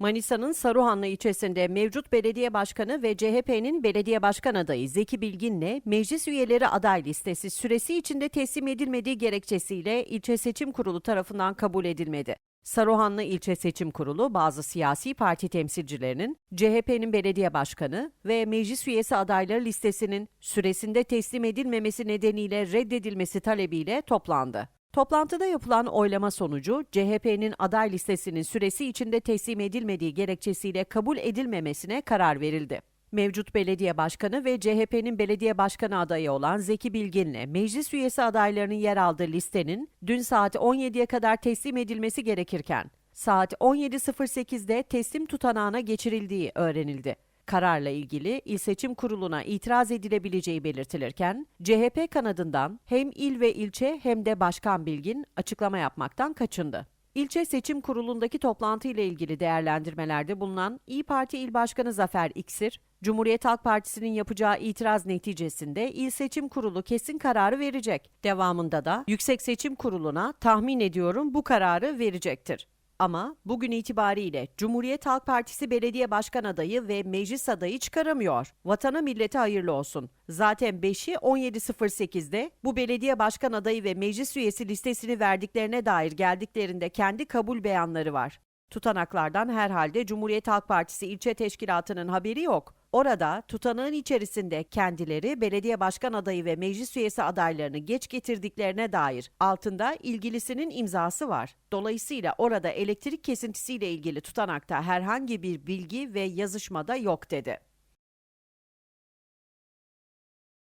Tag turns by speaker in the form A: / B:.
A: Manisa'nın Saruhanlı ilçesinde mevcut belediye başkanı ve CHP'nin belediye başkan adayı Zeki Bilgin'le meclis üyeleri aday listesi süresi içinde teslim edilmediği gerekçesiyle ilçe seçim kurulu tarafından kabul edilmedi. Saruhanlı İlçe Seçim Kurulu bazı siyasi parti temsilcilerinin CHP'nin belediye başkanı ve meclis üyesi adayları listesinin süresinde teslim edilmemesi nedeniyle reddedilmesi talebiyle toplandı. Toplantıda yapılan oylama sonucu CHP'nin aday listesinin süresi içinde teslim edilmediği gerekçesiyle kabul edilmemesine karar verildi. Mevcut belediye başkanı ve CHP'nin belediye başkanı adayı olan Zeki Bilgin'le meclis üyesi adaylarının yer aldığı listenin dün saat 17'ye kadar teslim edilmesi gerekirken saat 17.08'de teslim tutanağına geçirildiği öğrenildi. Kararla ilgili İl Seçim Kurulu'na itiraz edilebileceği belirtilirken, CHP kanadından hem il ve ilçe hem de Başkan Bilgin açıklama yapmaktan kaçındı. İlçe Seçim Kurulu'ndaki toplantı ile ilgili değerlendirmelerde bulunan İyi Parti İl Başkanı Zafer İksir, Cumhuriyet Halk Partisi'nin yapacağı itiraz neticesinde İl Seçim Kurulu kesin kararı verecek. Devamında da Yüksek Seçim Kurulu'na tahmin ediyorum bu kararı verecektir. Ama bugün itibariyle Cumhuriyet Halk Partisi belediye başkan adayı ve meclis adayı çıkaramıyor. Vatana millete hayırlı olsun. Zaten 5'i 17.08'de bu belediye başkan adayı ve meclis üyesi listesini verdiklerine dair geldiklerinde kendi kabul beyanları var. Tutanaklardan herhalde Cumhuriyet Halk Partisi ilçe teşkilatının haberi yok. Orada tutanağın içerisinde kendileri belediye başkan adayı ve meclis üyesi adaylarını geç getirdiklerine dair altında ilgilisinin imzası var. Dolayısıyla orada elektrik kesintisiyle ilgili tutanakta herhangi bir bilgi ve yazışmada yok dedi.